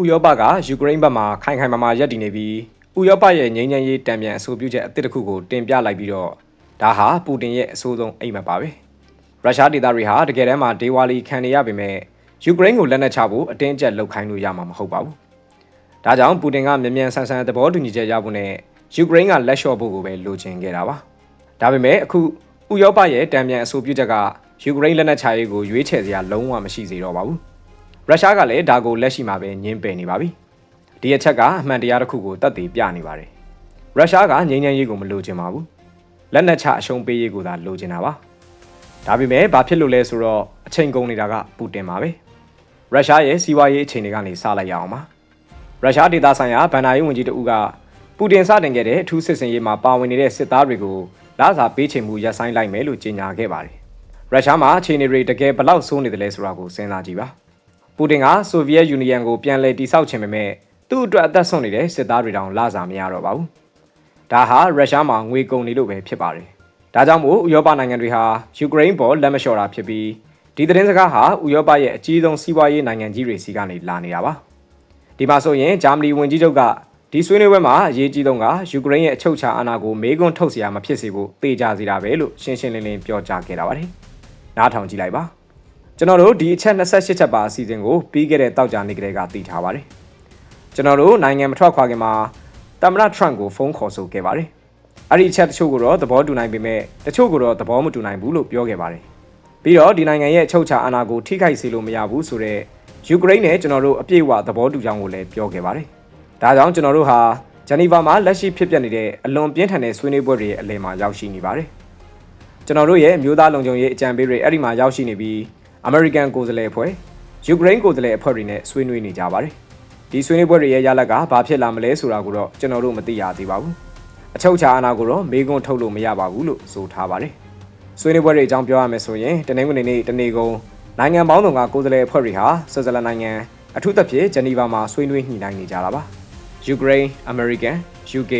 ဥရောပကယူကရိန်းဘက်မှခိုင်ခိုင်မာမာရပ်တည်နေပြီးဥရောပရဲ့ငြိမ်းချမ်းရေးတံပြန်အဆိုပြုချက်အသစ်တစ်ခုကိုတင်ပြလိုက်ပြီးတော့ဒါဟာပူတင်ရဲ့အဆိုးဆုံးအိမ်မက်ပါပဲရုရှားဒေသတွေဟာတကယ်တမ်းမှာဒေဝါလီခံနေရပေမဲ့ယူကရိန်းကိုလက်နက်ချဖို့အတင်းအကျပ်လှုပ်ခိုင်းလို့ရမှာမဟုတ်ပါဘူးဒါကြောင့်ပူတင်ကမြန်မြန်ဆန်ဆန်သဘောတူညီချက်ရဖို့နဲ့ယူကရိန်းကလက်လျှော့ဖို့ကိုပဲလိုချင်ခဲ့တာပါဒါပေမဲ့အခုဥရောပရဲ့တံပြန်အဆိုပြုချက်ကယူကရိန်းလက်နက်ချရေးကိုရွေးချယ်စရာလုံးဝမရှိစေတော့ပါဘူး ရုရှားကလည်းဒါကိုလက်ရှိမှာပဲညင်းပယ်နေပါပြီ။ဒီအချက်ကအမှန်တရားတစ်ခုကိုတတ်သိပြနေပါတယ်။ရုရှားကငြိမ်းချမ်းရေးကိုမလိုချင်ပါဘူး။လက်နက်ချအရှုံးပေးရေးကိုသာလိုချင်တာပါ။ဒါပေမဲ့ဘာဖြစ်လို့လဲဆိုတော့အချိန်ကုန်နေတာကပူတင်ပါပဲ။ရုရှားရဲ့စီးပွားရေးအခြေအနေကနေစလိုက်ရအောင်ပါ။ရုရှားဒေသဆိုင်ရာဗန်နာရေးဝန်ကြီးတဦးကပူတင်စတင်ခဲ့တဲ့အထူးစစ်စင်ရေးမှာပါဝင်နေတဲ့စစ်သားတွေကိုလာစာပေးချေမှုရပ်ဆိုင်းလိုက်မယ်လို့ကြေညာခဲ့ပါတယ်။ရုရှားမှာအခြေအနေတွေတကယ်ဘလောက်ဆိုးနေတယ်လဲဆိုတာကိုစဉ်းစားကြည့်ပါ။ ပူတင်ကဆိုဗီယက်ယူနီယံကိုပြန်လည်တည်ဆောက်ခြင်းပေမဲ့သူ့အတွက်အသက်ဆုံးနေတဲ့စစ်သားတွေတောင်လာစားမရတော့ပါဘူး။ဒါဟာရုရှားမှာငွေကုန်နေလို့ပဲဖြစ်ပါတယ်။ဒါကြောင့်မို့ဥရောပနိုင်ငံတွေဟာယူကရိန်းပေါ်လက်မလျှော့တာဖြစ်ပြီးဒီသတင်းစကားဟာဥရောပရဲ့အကြီးဆုံးစီးပွားရေးနိုင်ငံကြီးတွေစီကနေလာနေတာပါ။ဒီမှာဆိုရင်ဂျာမနီဝန်ကြီးချုပ်ကဒီဆွေးနွေးပွဲမှာအရေးကြီးဆုံးကယူကရိန်းရဲ့အချုပ်အခြာအာဏာကိုမေးခွန်းထုတ်စရာမဖြစ်စေဖို့တေချာစီတာပဲလို့ရှင်းရှင်းလင်းလင်းပြောကြားခဲ့တာပါတယ်။နားထောင်ကြည့်လိုက်ပါ။ ကျွန်တော်တို့ဒီအချက်28ချက်ပါအစီအစဉ်ကိုပြီးခဲ့တဲ့တောက်ကြနေကလေးကတည်ထားပါတယ်။ကျွန်တော်တို့နိုင်ငံမထွက်ခွာခင်မှာတမရထရန့်ကိုဖုန်းခေါ်ဆိုခဲ့ပါတယ်။အဲ့ဒီအချက်တချို့ကိုတော့သဘောတူနိုင်ပေမဲ့တချို့ကိုတော့သဘောမတူနိုင်ဘူးလို့ပြောခဲ့ပါတယ်။ပြီးတော့ဒီနိုင်ငံရဲ့အချုပ်ချာအာဏာကိုထိခိုက်စေလို့မရဘူးဆိုတော့ယူကရိန်းနဲ့ကျွန်တော်တို့အပြည့်အဝသဘောတူကြောင်းကိုလည်းပြောခဲ့ပါတယ်။ဒါကြောင့်ကျွန်တော်တို့ဟာဂျနီဗာမှာလက်ရှိဖြစ်ပျက်နေတဲ့အလွန်ပြင်းထန်တဲ့ဆွေးနွေးပွဲတွေရဲ့အလယ်မှာရောက်ရှိနေပါတယ်။ကျွန်တော်တို့ရဲ့အမျိုးသားလုံခြုံရေးအကြံပေးတွေအဲ့ဒီမှာရောက်ရှိနေပြီး အမေရိကန်ကိုယ်စားလှယ်အဖွဲ့ယူကရိန်းကိုယ်စားလှယ်အဖွဲ့တွေနဲ့ဆွေးနွေးနေကြပါတယ်။ဒီဆွေးနွေးပွဲတွေရဲ့ရလဒ်ကဘာဖြစ်လာမလဲဆိုတာကိုတော့ကျွန်တော်တို့မသိရသေးပါဘူး။အချုပ်ချာအာဏာကိုတော့မေးခွန်းထုတ်လို့မရပါဘူးလို့ဆိုထားပါတယ်။ဆွေးနွေးပွဲတွေအကြောင်းပြောရမယ်ဆိုရင်တနင်္ဂနွေနေ့တနေ့ကုန်နိုင်ငံပေါင်းစုံကကိုယ်စားလှယ်အဖွဲ့တွေဟာဆွစ်ဇာလန်နိုင်ငံအထူးသဖြင့်ဂျနီဗာမှာဆွေးနွေးညှိနှိုင်းနေကြတာပါ။ယူကရိန်း၊အမေရိကန်၊ UK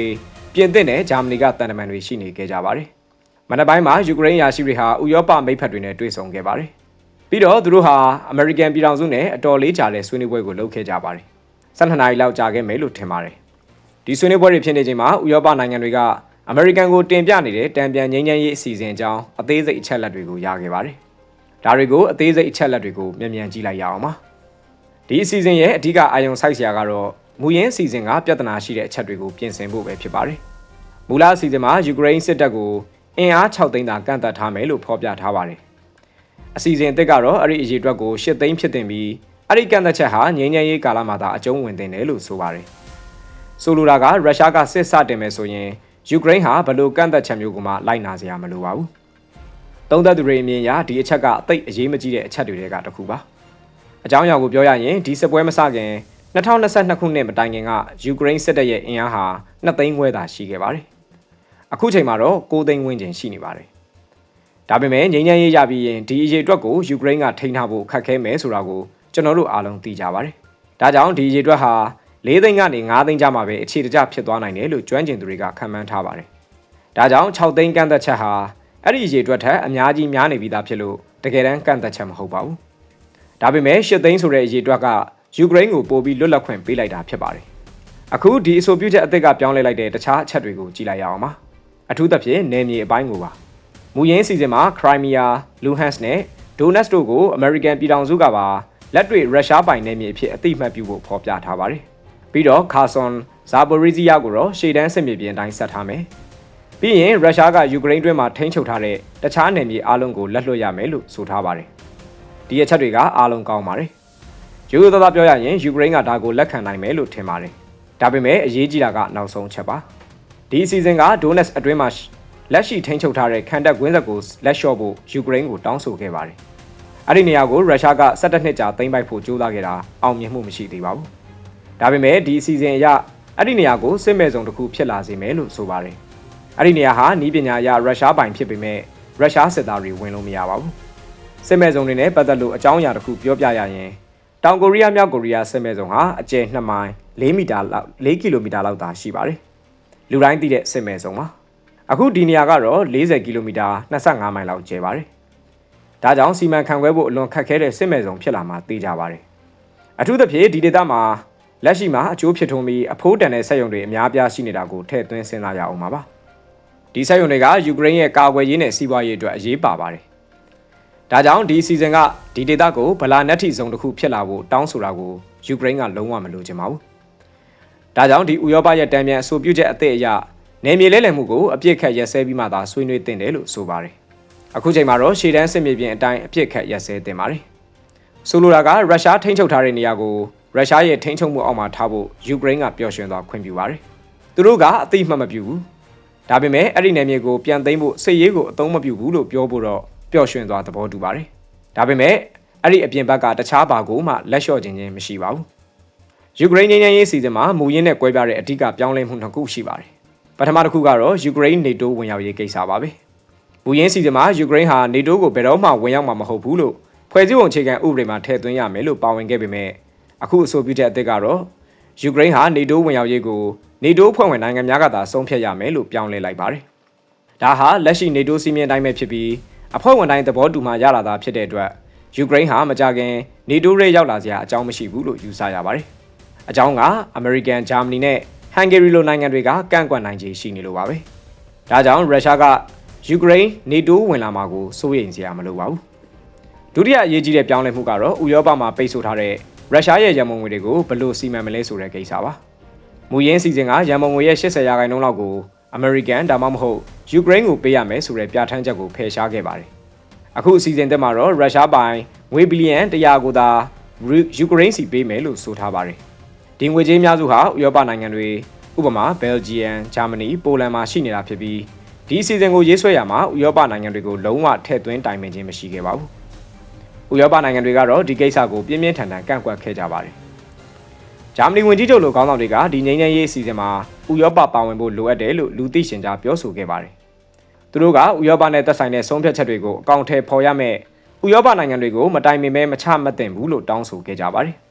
ပြင်သစ်နဲ့ဂျာမနီကတန်တမန်တွေရှိနေခဲ့ကြပါတယ်။မနက်ပိုင်းမှာယူကရိန်းရာရှိတွေဟာဥရောပမိတ်ဖက်တွေနဲ့တွေ့ဆုံခဲ့ပါတယ်။ ပြီးတော့သူတို့ဟာအမေရိကန်ပြည်ထောင်စုနဲ့အတော်လေးကြာတဲ့ဆွေးနွေးပွဲကိုလုပ်ခဲ့ကြပါတယ်။12နာရီလောက်ကြာခဲ့မယ်လို့ထင်ပါတယ်။ဒီဆွေးနွေးပွဲတွေဖြစ်နေချိန်မှာဥရောပနိုင်ငံတွေကအမေရိကန်ကိုတင်ပြနေတဲ့တံပြန်ငြိမ်းချမ်းရေးအစီအစဉ်အကြောင်းအသေးစိတ်အချက်လက်တွေကိုရခဲ့ပါတယ်။ဒါတွေကိုအသေးစိတ်အချက်လက်တွေကိုမြန်မြန်ကြည့်လိုက်ရအောင်ပါ။ဒီအစီအစဉ်ရဲ့အဓိကအာရုံစိုက်စရာကတော့မူရင်းအစီအစဉ်ကပြဿနာရှိတဲ့အချက်တွေကိုပြင်ဆင်ဖို့ပဲဖြစ်ပါတယ်။မူလအစီအစဉ်မှာယူကရိန်းစစ်တပ်ကိုအင်အား6သိန်းသာကန့်သတ်ထားမယ်လို့ဖော်ပြထားပါတယ်။ အစီအစဉ်အသစ်ကတော့အဲ့ဒီအရေးအတွက်ကို၈သိန်းဖြစ်တင်ပြီးအဲ့ဒီကန့်သက်ချက်ဟာငြိမ်းချမ်းရေးကာလမှာသာအကျုံးဝင်တင်တယ်လို့ဆိုပါတယ်။ဆိုလိုတာကရုရှားကစစ်စတင်မယ်ဆိုရင်ယူကရိန်းဟာဘယ်လိုကန့်သက်ချက်မျိုးကမှလိုက်နာစရာမလိုပါဘူး။သုံးသက်သူတွေအမြင်အရဒီအချက်ကအသိအရေးမကြီးတဲ့အချက်တွေကတစ်ခုပါ။အကြောင်းအရာကိုပြောရရင်ဒီစစ်ပွဲမစခင်2022ခုနှစ်မတိုင်ခင်ကယူကရိန်းစစ်တပ်ရဲ့အင်အားဟာ2သိန်းခွဲသာရှိခဲ့ပါတယ်။အခုချိန်မှာတော့6သိန်းဝန်းကျင်ရှိနေပါတယ်။ ဒါပေမဲ့ငြိမ်းချမ်းရေးရပြီးရင်ဒီအရေးအတွက်ကိုယူကရိန်းကထိန်းထားဖို့ခက်ခဲမယ်ဆိုတာကိုကျွန်တော်တို့အားလုံးသိကြပါတယ်။ဒါကြောင့်ဒီအရေးအတွက်ဟာ၄သိန်းကနေ၅သိန်းကြားမှာပဲအခြေတကျဖြစ်သွားနိုင်တယ်လို့ကျွမ်းကျင်သူတွေကခန့်မှန်းထားပါတယ်။ဒါကြောင့်6သိန်းကန့်သက်ချက်ဟာအဲ့ဒီအရေးအတွက်ထက်အများကြီးများနေပြီးသားဖြစ်လို့တကယ်တမ်းကန့်သက်ချက်မဟုတ်ပါဘူး။ဒါပေမဲ့၈သိန်းဆိုတဲ့အရေးအတွက်ကယူကရိန်းကိုပိုပြီးလွတ်လပ်ခွင့်ပေးလိုက်တာဖြစ်ပါတယ်။အခုဒီအဆိုပြုချက်အသစ်ကပြောင်းလဲလိုက်တဲ့တခြားအချက်တွေကိုကြည့်လိုက်ရအောင်ပါ။အထူးသဖြင့်နယ်မြေအပိုင်းကိုပါ။ မူရင်းစီစဉ်မှာခရိုင်းမီယာလူဟန်စ်နဲ့ဒိုနက်စ်တို့ကိုအမေရိကန်ပြည်ထောင်စုကပါလက်တွေ့ရုရှားပိုင်နယ်မြေအဖြစ်အသိအမှတ်ပြုဖို့ဖော်ပြထားပါတယ်။ပြီးတော့ခါဆွန်ဇာပိုရီဇီယာကိုတော့ရှေ့တန်းစစ်မြေပြင်အတိုင်းဆက်ထားမယ်။ပြီးရင်ရုရှားကယူကရိန်းတွင်းမှာထိန်းချုပ်ထားတဲ့တခြားနယ်မြေအလုံးကိုလက်လွတ်ရမယ်လို့ဆိုထားပါတယ်။ဒီအချက်တွေကအားလုံးကောင်းပါတယ်။ယူရိုသားသားပြောရရင်ယူကရိန်းကဒါကိုလက်ခံနိုင်မယ်လို့ထင်ပါတယ်။ဒါပေမဲ့အရေးကြီးတာကနောက်ဆုံးချက်ပါ။ဒီအစီအစဉ်ကဒိုနက်စ်အတွင်းမှာ လက်ရှိထိန်းချုပ်ထားတဲ့ခံတပ်ကွင်းဆက်ကိုလက်လျှော့ဖို့ယူကရိန်းကိုတောင်းဆိုခဲ့ပါတယ်။အဲ့ဒီနေရာကိုရုရှားက17နှစ်ကြာသိမ်းပိုက်ဖို့ကြိုးစားခဲ့တာအောင်မြင်မှုမရှိသေးပါဘူး။ဒါပေမဲ့ဒီအစီအစဉ်အရအဲ့ဒီနေရာကိုစစ်မဲ့စုံတစ်ခုဖြစ်လာစေမယ်လို့ဆိုပါတယ်။အဲ့ဒီနေရာဟာနီးပညာအရရုရှားပိုင်ဖြစ်ပေမဲ့ရုရှားစစ်သားတွေဝင်လို့မရပါဘူး။စစ်မဲ့စုံတွေနဲ့ပတ်သက်လို့အကြောင်းအရာတစ်ခုပြောပြရရင်တောင်ကိုရီးယားမြောက်ကိုရီးယားစစ်မဲ့စုံဟာအကျယ်2မိုင်4မီတာလောက်4ကီလိုမီတာလောက်သာရှိပါတယ်။လူတိုင်းသိတဲ့စစ်မဲ့စုံပါ။ အခုဒီနေရာကတော့40ကီလိုမီတာ25မိုင်လောက်ကျယ်ပါတယ်။ဒါကြောင့်စီမံခန့်ခွဲဖို့အလွန်ခက်ခဲတဲ့စစ်မဲ့စုံဖြစ်လာမှာသိကြပါတယ်။အထူးသဖြင့်ဒီဒေသမှာလက်ရှိမှာအကျိုးဖြစ်ထွန်းပြီးအဖိုးတန်တဲ့စက်ရုံတွေအများပြားရှိနေတာကိုထည့်သွင်းစဉ်းစားရအောင်ပါပါဒီစက်ရုံတွေကယူကရိန်းရဲ့ကာကွယ်ရေးနဲ့စီးပွားရေးအတွက်အရေးပါပါတယ်ဒါကြောင့်ဒီစီဇန်ကဒီဒေတာကိုဗလာနက်ထီဇုံတစ်ခုဖြစ်လာဖို့တောင်းဆိုတာကိုယူကရိန်းကလုံးဝမလိုချင်ပါဘူးဒါကြောင့်ဒီဥရောပရဲ့တံပြန်အဆိုပြုချက်အသစ်အရ နယ်မြေလဲလှယ်မှုကိုအပြစ်ခတ်ရက်စဲပြီးမှသာဆွေးနွေးတင်တယ်လို့ဆိုပါတယ်အခုချိန်မှာတော့ရှေ့တန်းစစ်မြေပြင်အတိုင်းအပြစ်ခတ်ရက်စဲတင်ပါတယ်ဆိုလိုတာကရုရှားထိန်းချုပ်ထားတဲ့နေရာကိုရုရှားရဲ့ထိန်းချုပ်မှုအောက်မှာထားဖို့ယူကရိန်းကပျော်ရွှင်သွားခွင့်ပြုပါတယ်သူတို့ကအသိမှတ်မပြုဘူးဒါပေမဲ့အဲ့ဒီနယ်မြေကိုပြန်သိမ်းဖို့စစ်ရေးကိုအသုံးမပြုဘူးလို့ပြောဖို့တော့ပျော်ရွှင်သွားသဘောတူပါတယ်ဒါပေမဲ့အဲ့ဒီအပြင်ဘက်ကတခြားဘာကိုမှလက်လျှော့ခြင်းချင်းမရှိပါဘူးယူကရိန်းငြိမ်းချမ်းရေးစီစဉ်မှာမူရင်းနဲ့ကွဲပြားတဲ့အဓိကပြောင်းလဲမှုနှစ်ခုရှိပါတယ် ပထမတစ်ခုကတော့ယူကရိန်းနေတိုးဝင်ရောက်ရေးကိစ္စပါပဲမူရင်းစီစဉ်မှာယူကရိန်းဟာနေတိုးကိုဘယ်တော့မှဝင်ရောက်မှာမဟုတ်ဘူးလို့ဖွဲ့စည်းပုံအခြေခံဥပဒေမှာထည့်သွင်းရမယ်လို့ပါဝင်ခဲ့ပေမဲ့အခုအဆိုပြုချက်အသစ်ကတော့ယူကရိန်းဟာနေတိုးဝင်ရောက်ရေးကိုနေတိုးဖွဲ့ဝင်နိုင်ငံများကသာဆုံးဖြတ်ရမယ်လို့ပြောင်းလဲလိုက်ပါတယ်ဒါဟာလက်ရှိနေတိုးစီမင်းတိုင်းပဲဖြစ်ပြီးအဖွဲ့ဝင်တိုင်းသဘောတူမှရလာတာဖြစ်တဲ့အတွက်ယူကရိန်းဟာမကြခင်နေတိုးရဲရောက်လာစရာအကြောင်းမရှိဘူးလို့ယူဆရပါတယ်။အကြောင်းကအမေရိကန်၊ဂျာမနီနဲ့ ဟန်ဂေရီလိုနိုင်ငံတွေကကန့်ကွက်နိုင်ခြေရှိနေလို့ပါပဲ။ဒါကြောင့်ရုရှားကယူကရိန်းနေတိုးဝင်လာမှာကိုစိုးရိမ်စရာမလိုပါဘူး။ဒုတိယအရေးကြီးတဲ့ပြောင်းလဲမှုကတော့ဥရောပမှာပိတ်ဆို့ထားတဲ့ရုရှားရဲ့ရန်ပုံငွေတွေကိုဘယ်လိုစီမံမလဲဆိုတဲ့ကိစ္စပါ။မူရင်းစီစဉ်ကရန်ပုံငွေရဲ့80ရာခိုင်နှုန်းလောက်ကိုအမေရိကန်ဒါမှမဟုတ်ယူကရိန်းကိုပေးရမယ်ဆိုတဲ့ပြဋ္ဌာန်းချက်ကိုဖယ်ရှားခဲ့ပါတယ်။အခုအစီအစဉ်တက်မှာတော့ရုရှားပိုင်ငွေဘီလီယံ100ကိုသာယူကရိန်းစီပေးမယ်လို့ဆိုထားပါတယ်။ ဒီငွေကြေးများစုဟာဥရောပနိုင်ငံတွေဥပမာဘယ်လ်ဂျီယံ၊ဂျာမနီ၊ပိုလန်မှာရှိနေတာဖြစ်ပြီးဒီအစီအစဉ်ကိုရေးဆွဲရမှာဥရောပနိုင်ငံတွေကိုလုံးဝထည့်သွင်းတိုင်ပင်ခြင်းမရှိခဲ့ပါဘူး။ဥရောပနိုင်ငံတွေကတော့ဒီကိစ္စကိုပြင်းပြင်းထန်ထန်ကန့်ကွက်ခဲ့ကြပါတယ်။ဂျာမနီဝန်ကြီးချုပ်လိုခေါင်းဆောင်တွေကဒီငြိမ်းချမ်းရေးအစီအစဉ်မှာဥရောပပါဝင်ဖို့လိုအပ်တယ်လို့လူသိရှင်ကြားပြောဆိုခဲ့ပါတယ်။သူတို့ကဥရောပနဲ့သက်ဆိုင်တဲ့ဆုံးဖြတ်ချက်တွေကိုအကောင့်ထဲပေါ်ရမယ့်ဥရောပနိုင်ငံတွေကိုမတိုင်ပင်မဲမချမတင်ဘူးလို့တောင်းဆိုခဲ့ကြပါတယ်။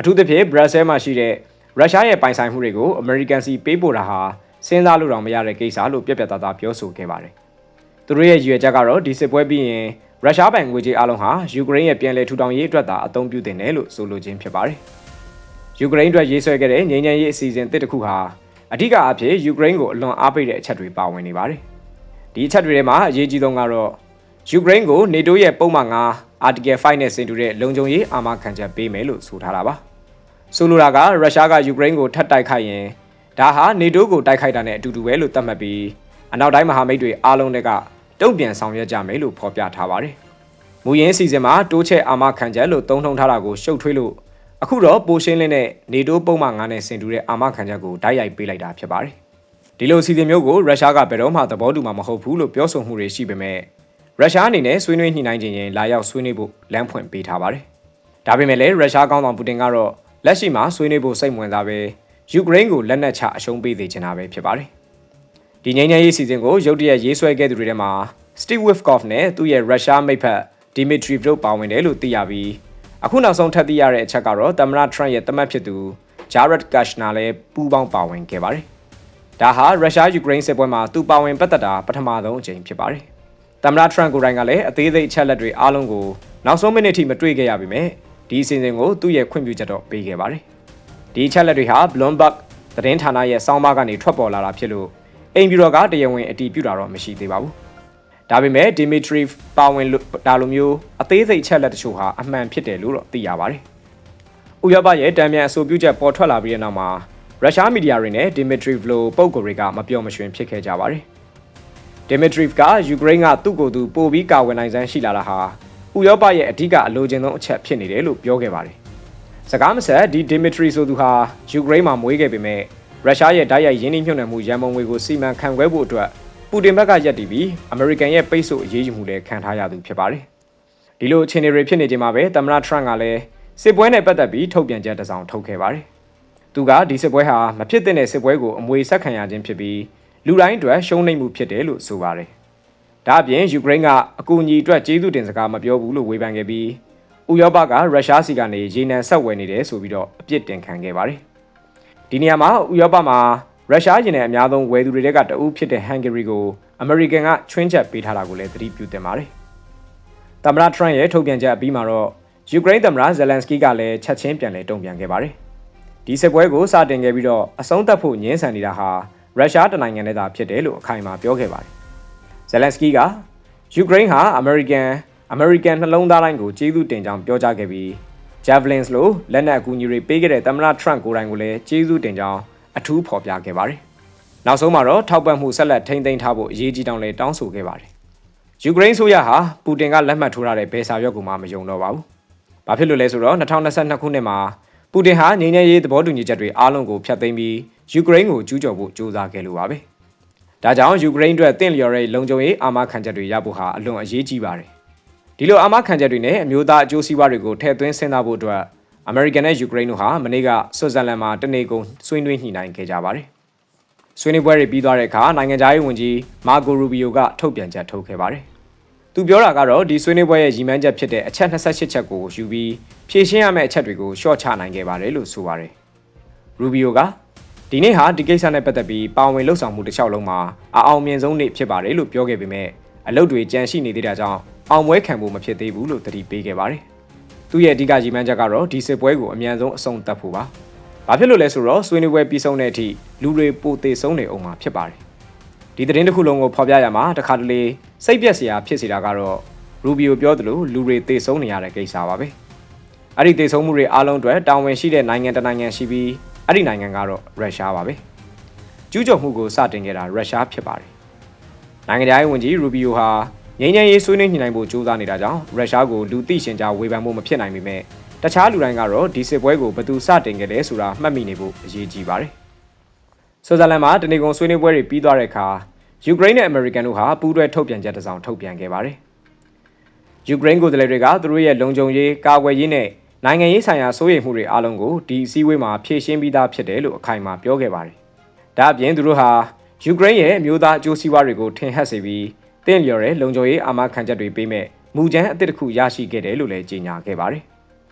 အထူးသဖြင့်ဘရပ်ဆဲမှာရှိတဲ့ရုရှားရဲ့ပိုင်ဆိုင်မှုတွေကိုအမေရိကန်စီပေးပို့တာဟာစဉ်းစားလို့တော့မရတဲ့ကိစ္စလို့ပြက်ပြက်သားသားပြောဆိုခဲ့ပါတယ်။သူတို့ရဲ့ရည်ရွယ်ချက်ကတော့ဒီစစ်ပွဲပြီးရင်ရုရှားပိုင်ငွေကြေးအလုံးဟာယူကရိန်းရဲ့ပြန်လည်ထူထောင်ရေးအတွက်သာအသုံးပြုတင်တယ်လို့ဆိုလိုခြင်းဖြစ်ပါတယ်။ယူကရိန်းအတွက်ရေးဆွဲခဲ့တဲ့ငြိမ်းချမ်းရေးအစီအစဉ်တစ်တစ်ခုဟာအဓိကအဖြစ်ယူကရိန်းကိုအလွန်အားပေးတဲ့အချက်တွေပါဝင်နေပါတယ်။ဒီအချက်တွေထဲမှာအရေးကြီးဆုံးကတော့ယူကရိန်းကိုနေတိုးရဲ့ပုံမှန်9 Article 5နဲ့ဆင်တူတဲ့လုံခြုံရေးအာမခံချက်ပေးမယ်လို့ဆိုထားတာပါ ဆိုလိုတာကရုရှားကယူကရိန်းကိုထပ်တိုက်ခိုက်ရင်ဒါဟာနေတိုးကိုတိုက်ခိုက်တာနဲ့အတူတူပဲလို့သတ်မှတ်ပြီးအနောက်တိုင်းမဟာမိတ်တွေအားလုံးတွေကတုံ့ပြန်ဆောင်ရွက်ကြမယ်လို့ဖော်ပြထားပါတယ်မူရင်းစီစဉ်မှာတိုးချက်အာမခံချက်လို့သုံးထုံထားတာကိုရှုပ်ထွေးလို့အခုတော့ပိုရှင်းလင်းတဲ့နေတိုးပုံမှန်9နဲ့ဆင်တူတဲ့အာမခံချက်ကိုတိုက်ရိုက်ပေးလိုက်တာဖြစ်ပါတယ်ဒီလိုစီစဉ်မျိုးကိုရုရှားကဘယ်တော့မှသဘောတူမှာမဟုတ်ဘူးလို့ပြောဆိုမှုတွေရှိပေမဲ့ရုရှားအနေနဲ့ဆွေးနွေးညှိနှိုင်းခြင်းရင်လာရောက်ဆွေးနွေးဖို့လမ်းဖွင့်ပေးထားပါတယ်။ဒါပေမဲ့လည်းရုရှားကောင်းဆောင်ပူတင်ကတော့ လက်ရှိမှာဆွေးနွေးဖို့စိတ်ဝင်စားပဲယူကရိန်းကိုလက်နက်ချအရှုံးပေးသေးချင်တာပဲဖြစ်ပါတယ်။ဒီငြိမ်းချမ်းရေးစီစဉ်ကိုရုတ်တရက်ရေးဆွဲခဲ့သူတွေထဲမှာ Steve Witkoff နဲ့သူ့ရဲ့ရုရှားမိတ်ဖက် Dmitry တို့ပါဝင်တယ်လို့သိရပြီးအခုနောက်ဆုံးထပ်သိရတဲ့အချက်ကတော့သမ္မတ Trump ရဲ့တမတ်ဖြစ်သူ Jared Kushner လည်းပူးပေါင်းပါဝင်ခဲ့ပါတယ်။ဒါဟာရုရှားယူကရိန်းစစ်ပွဲမှာသူပါဝင်ပတ်သက်တာပထမဆုံးအကြိမ်ဖြစ်ပါတယ်။သမ္မတထရန့်ကိုယ်တိုင်ကလည်းအသေးစိတ်အချက်လက်တွေအားလုံးကိုနောက်ဆုံးမိနစ်ထိမတွေ့ခဲ့ရပါပဲ ဒီအစီအစဉ်ကိုသူ့ရဲ့ခွင့်ပြုချက်တော့ပေးခဲ့ပါတယ်ဒီအချက်လက်တွေဟာ Bloomberg သတင်းဌာနရဲ့စောင်းပါးကနေထွက်ပေါ်လာတာဖြစ်လို့အိမ်ပြူတော်ကတရားဝင်အတည်ပြုတာတော့မရှိသေးပါဘူးဒါပေမဲ့ Dimitri ပါဝင်ဒါလိုမျိုးအသေးစိတ်ချက်လက်တချို့ဟာအမှန်ဖြစ်တယ်လို့တော့သိရပါတယ်ဥရောပရဲ့တံမြန်အဆိုပြုချက်ပေါ်ထွက်လာပြီးတဲ့နောက်မှာရုရှားမီဒီယာတွေနဲ့ Dimitri လိုပုံကိုယ်တွေကမပြောမရွှင်ဖြစ်ခဲ့ကြပါတယ်ဒီမီထရီဖ်ကယူကရိန်းကသူ့ကိုယ်သူပိုပြီးကာဝယ်နိုင်စမ်းရှိလာတာဟာ ဥရောပရဲ့အဓိကအလိုချင်ဆုံးအချက်ဖြစ်နေတယ်လို့ပြောခဲ့ပါတယ်။စကားမဆက်ဒီဒီမီထရီဆိုသူဟာယူကရိန်းမှာမွေးခဲ့ပေမဲ့ရုရှားရဲ့ဓာတ်ရိုက်ရင်းနှီးမြှုပ်နှံမှုရန်ပုံငွေကိုစီမံခန့်ခွဲဖို့အတွက်ပူတင်ဘက်ကရက်တည်ပြီးအမေရိကန်ရဲ့ပိတ်ဆို့အရေးယူမှုလည်းခံထားရသူဖြစ်ပါတယ်။ဒီလိုအခြေအနေတွေဖြစ်နေချိန်မှာပဲသမ္မတထရန့်ကလည်းစစ်ပွဲနဲ့ပတ်သက်ပြီးထုတ်ပြန်ချက်တစ်စောင်ထုတ်ခဲ့ပါတယ်။သူကဒီစစ်ပွဲဟာမဖြစ်သင့်တဲ့စစ်ပွဲကိုအမွေဆက်ခံရခြင်းဖြစ်ပြီးလူတိုင်းအတွက်ရှုံးနိမ့်မှုဖြစ်တယ်လို့ဆိုပါတယ်။ ဒါအပြင်ယူကရိန်းကအကူအညီအတွက်ကျေးဇူးတင်စကားမပြောဘူးလို့ဝေဖန်ခဲ့ပြီးဥရောပကရုရှားစီကနေရေနံဆက်ဝယ်နေတယ်ဆိုပြီးတော့အပြစ်တင်ခံခဲ့ပါတယ်။ဒီနေရာမှာဥရောပမှာရုရှားရေနံအများဆုံးဝယ်သူတွေကတအုပ်ဖြစ်တဲ့ဟန်ဂေရီကိုအမေရိကန်ကချွင်းချက်ပေးထားတာကိုလည်းသတိပြုသင့်ပါတယ်။သမ္မတထရန့်ရဲ့ထုတ်ပြန်ချက်အပြီးမှာတော့ယူကရိန်းသမ္မတဇယ်လန်စကီးကလည်းချက်ချင်းပြန်လည်တုံ့ပြန်ခဲ့ပါတယ်။ဒီစစ်ပွဲကိုစတင်ခဲ့ပြီးတော့အဆုံးသတ်ဖို့ညှင်းဆန်နေတာဟာရုရှားတနိုင်ငံနဲ့သာဖြစ်တယ်လို့အခိုင်အမာပြောခဲ့ပါတယ် ဇယ်လန်စကီကယူကရိန်းဟာအမေရိကန်အမေရိကန်နှလုံးသားတိုင်းကိုကျေးဇူးတင်ကြောင်းပြောကြားခဲ့ပြီး Javelins လို့လက်နက်အကူအညီတွေပေးခဲ့တဲ့သမ္မတ Trump ကိုယ်တိုင်ကိုလည်းကျေးဇူးတင်ကြောင်းအထူးဖော်ပြခဲ့ပါတယ်။နောက်ဆုံးမှာတော့ထောက်ပံ့မှုဆက်လက်ထိန်းသိမ်းထားဖို့အရေးကြီးတောင်းလဲတောင်းဆိုခဲ့ပါတယ်။ယူကရိန်းဆိုရဟာပူတင်ကလက်မှတ်ထိုးထားတဲ့ဘယ်စာရွက်ကိုမှမယုံတော့ပါဘူး။ဘာဖြစ်လို့လဲဆိုတော့2022ခုနှစ်မှာပူတင်ဟာငြိမ်းချမ်းရေးသဘောတူညီချက်တွေအားလုံးကိုဖျက်သိမ်းပြီးယူကရိန်းကိုကျူးကျော်ဖို့ကြိုးစားခဲ့လို့ပါပဲ။ ဒါကြောင့်ယူကရိန်းအတွက်တင့်လျော်တဲ့လုံခြုံရေးအာမခံချက်တွေရဖို့ဟာအလွန်အရေးကြီးပါတယ်။ဒီလိုအာမခံချက်တွေနဲ့အမျိုးသားအကျိုးစီးပွားတွေကိုထည့်သွင်းစဉ်းစားဖို့အတွက်အမေရိကန်နဲ့ယူကရိန်းတို့ဟာမနေ့ကဆွစ်ဇာလန်မှာတနေကုန်ဆွေးနွေးညှိနှိုင်းခဲ့ကြပါတယ်။ဆွေးနွေးပွဲတွေပြီးသွားတဲ့အခါနိုင်ငံခြားရေးဝန်ကြီးမာကိုရူဘီယိုကထုတ်ပြန်ချက်ထုတ်ခဲ့ပါတယ်။သူပြောတာကတော့ဒီဆွေးနွေးပွဲရဲ့ရည်မှန်းချက်ဖြစ်တဲ့အချက်28ချက်ကိုယူပြီးဖြည့်ရှင်းရမယ့်အချက်တွေကိုရှော့ချနိုင်ခဲ့ပါတယ်လို့ဆိုပါတယ်။ရူဘီယိုက ဒီနေ့ဟာဒီကိစ္စနဲ့ပတ်သက်ပြီးပါဝင်လှုပ်ဆောင်မှုတစ်လျှောက်လုံးမှာအအောင်မြင်ဆုံးနေ့ဖြစ်ပါတယ်လို့ပြောခဲ့ပေမဲ့အလုပ်တွေကြန့်ရှိနေသေးတာကြောင့်အောင်ပွဲခံဖို့မဖြစ်သေးဘူးလို့တတိပေးခဲ့ပါတယ်။သူ့ရဲ့အဓိကရည်မှန်းချက်ကတော့ဒီစစ်ပွဲကိုအမြန်ဆုံးအဆုံးသတ်ဖို့ပါ။ဘာဖြစ်လို့လဲဆိုတော့ဆွေးနွေးပွဲပြီးဆုံးတဲ့အထိလူတွေပိုသေးဆုံးနေအောင်မှာဖြစ်ပါတယ်။ဒီသတင်းတစ်ခုလုံးကိုဖော်ပြရမှာတခါတလေစိတ်ပြက်စရာဖြစ်စီတာကတော့ရူဘီယိုပြောသလိုလူတွေသေဆုံးနေရတဲ့ကိစ္စပါပဲ။အဲ့ဒီသေဆုံးမှုတွေအားလုံးအတွက်တာဝန်ရှိတဲ့နိုင်ငံတစ်နိုင်ငံရှိပြီး အဲ့ဒီနိုင်ငံကတော့ရုရှားပါပဲ။ကျူးကျော်မှုကိုစတင်ခဲ့တာရုရှားဖြစ်ပါတယ်။နိုင်ငံသားရေးဝန်ကြီးရူဘီယိုဟာငြိမ်းချမ်းရေးဆွေးနွေးညှိနှိုင်းဖို့ကြိုးစားနေတာကြောင့်ရုရှားကိုလူသိရှင်ကြားဝေဖန်မှုမဖြစ်နိုင်ပေမဲ့တခြားလူတိုင်းကတော့ဒီစစ်ပွဲကိုဘယ်သူစတင်ခဲ့လဲဆိုတာမှတ်မိနေဖို့အရေးကြီးပါတယ်။ဆွစ်ဇာလန်မှာတနေကုန်ဆွေးနွေးပွဲတွေပြီးသွားတဲ့အခါယူကရိန်းနဲ့အမေရိကန်တို့ဟာပူးတွဲထုတ်ပြန်ချက်တစ်စောင်ထုတ်ပြန်ခဲ့ပါတယ်။ယူကရိန်းကိုယ်စားလှယ်တွေကသူတို့ရဲ့လုံခြုံရေးကာကွယ်ရေးနဲ့ နိုင်ငံရေးဆိုင်ရာစိုးရိမ်မှုတွေအားလုံးကိုဒီအစည်းအဝေးမှာဖြည့်ရှင်းပြီးသားဖြစ်တယ်လို့အခိုင်အမာပြောခဲ့ပါတယ်။ဒါအပြင်သူတို့ဟာယူကရိန်းရဲ့အမျိုးသားအကျိုးစီးပွားတွေကိုထင်ဟပ်စေပြီးတင့်လျော်တဲ့လုံခြုံရေးအာမခံချက်တွေပေးမဲ့မူကြမ်းအသစ်တစ်ခုရရှိခဲ့တယ်လို့လည်းကြေညာခဲ့ပါတယ်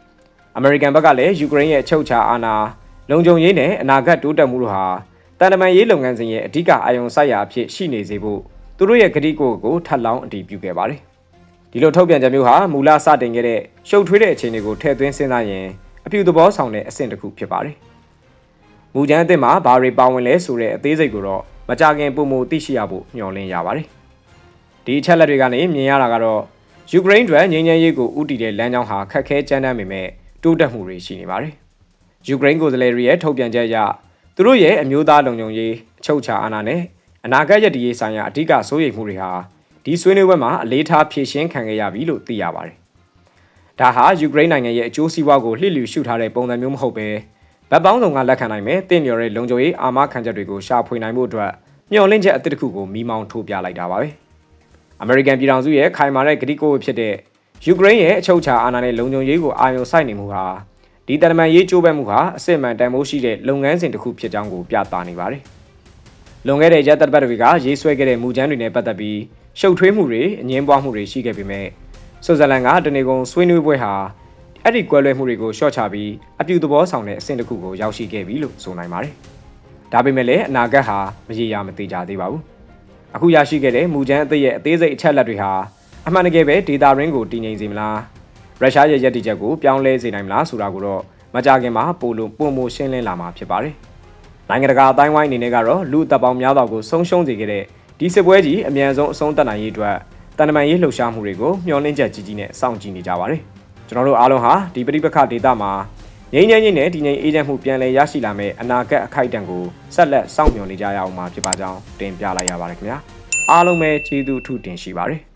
။အမေရိကန်ဘက်ကလည်းယူကရိန်းရဲ့အချုပ်အခြာအာဏာလုံခြုံရေးနဲ့အနာဂတ်တိုးတက်မှုတို့ဟာတန်တမန်ရေးလုပ်ငန်းစဉ်ရဲ့အဓိကအာရုံစိုက်ရာအဖြစ်ရှိနေစေဖို့သူတို့ရဲ့ကတိကိုကိုထပ်လောင်းအတည်ပြုခဲ့ပါတယ်။ ဒီလိုထုတ်ပြန်ချက်မျိုးဟာမူလစတင်ခဲ့တဲ့ရှုပ်ထွေးတဲ့အခြေအနေကိုထည့်သွင်းစဉ်းစားရင်အပြုသဘောဆောင်တဲ့အဆင့်တစ်ခုဖြစ်ပါတယ်။မူကြမ်းအသစ်မှာဘာတွေပါဝင်လဲဆိုတဲ့အသေးစိတ်ကိုတော့မကြခင်ပုံမူသိရှိရဖို့မျှော်လင့်ရပါတယ်။ဒီအချက်လက်တွေကနေမြင်ရတာကတော့ယူကရိန်းအတွက်ငြိမ်းချမ်းရေးကိုဥတီတဲ့လမ်းကြောင်းဟာခက်ခဲကြမ်းတမ်းပေမဲ့တိုးတက်မှုတွေရှိနေပါတယ်။ယူကရိန်းကိုယ်စားလှယ်တွေရဲ့ထုတ်ပြန်ချက်အရသူတို့ရဲ့အမျိုးသားလုံခြုံရေးအချုပ်အခြာအာဏာနဲ့အနာဂတ်ရည်တည်ရေးဆိုင်ရာအဓိကစိုးရိမ်မှုတွေဟာ ဒီဆွေးနွေးပွဲမှာအလေးထားဖြည့်ရှင်းခံခဲ့ရပြီလို့သိရပါတယ်။ဒါဟာယူကရိန်းနိုင်ငံရဲ့အကျိုးစီးပွားကိုလှစ်လျူရှုထားတဲ့ပုံစံမျိုးမဟုတ်ပဲဗတ်ပေါင်းစုံကလက်ခံနိုင်မဲ့တင့်လျော်တဲ့လုံခြုံရေးအာမခံချက်တွေကိုရှာဖွေနိုင်မှုအတွက်မျှော်လင့်ချက်အသစ်တစ်ခုကိုမိမောင်းထိုးပြလိုက်တာပါပဲ။ American ပြည်ထောင်စုရဲ့ခိုင်မာတဲ့ဂတိကိုဖြစ်တဲ့ယူကရိန်းရဲ့အချုပ်အခြာအာဏာနဲ့လုံခြုံရေးကိုအာရုံစိုက်နေမှုဟာဒီတရမန်ရေးကြိုးပမ်းမှုဟာအစစ်မှန်တန်ဖိုးရှိတဲ့လုပ်ငန်းစဉ်တစ်ခုဖြစ်ကြောင်းကိုပြသနေပါတယ်။လွန်ခဲ့တဲ့ရက်သက်ပတ်တွေကရေးဆွဲခဲ့တဲ့မူကြမ်းတွေနဲ့ပတ်သက်ပြီး ရှုပ်ထွေးမှုတွေအငင်းပွားမှုတွေရှိခဲ့ပေမဲ့ဆွစ်ဇာလန်ကတနေကုန်ဆွေးနွေးပွဲဟာအဲ့ဒီကွဲလွဲမှုတွေကိုရှော့ချပြီးအပြုသဘောဆောင်တဲ့အဆင့်တစ်ခုကိုရောက်ရှိခဲ့ပြီလို့ဆိုနိုင်ပါတယ်။ဒါပေမဲ့လည်းအနာဂတ်ဟာမရေရာမသေးကြသေးပါဘူး။အခုရရှိခဲ့တဲ့မူကြမ်းအသစ်ရဲ့အသေးစိတ်အချက်လက်တွေဟာအမှန်တကယ်ပဲဒေတာရင်းကိုတည်ငြိမ်စေမလားရုရှားရဲ့ရည်တည်ချက်ကိုပြောင်းလဲစေနိုင်မလားဆိုတာကိုတော့မကြခင်မှာပိုလို့ပုံမရှင်းလင်းလာမှာဖြစ်ပါတယ်။နိုင်ငံတကာအတိုင်းဝိုင်းအနေနဲ့ကတော့လူတပ်ပေါင်းများစွာကိုဆုံးရှုံးစေခဲ့တဲ့ ဒီစစ်ပွဲကြီးအမြန်ဆုံးအဆုံးသတ်နိုင်ရေးအတွက်တန်တမန်ရေးလှုပ်ရှားမှုတွေကိုမျှော်လင့်ချက်ကြီးကြီးနဲ့စောင့်ကြည့်နေကြပါတယ်။ကျွန်တော်တို့အားလုံးဟာဒီပဋိပက္ခဒေသမှာငြိမ်းချမ်းရေးနဲ့တည်ငြိမ်အေးချမ်းမှုပြန်လည်ရရှိလာမယ့်အနာဂတ်အခိုက်အတန့်ကိုဆက်လက်စောင့်မျှော်နေကြရအောင်မှာဖြစ်ပါကြောင်းတင်ပြလိုက်ရပါတယ်ခင်ဗျာ။အားလုံးပဲကျေးဇူးအထူးတင်ရှိပါတယ်။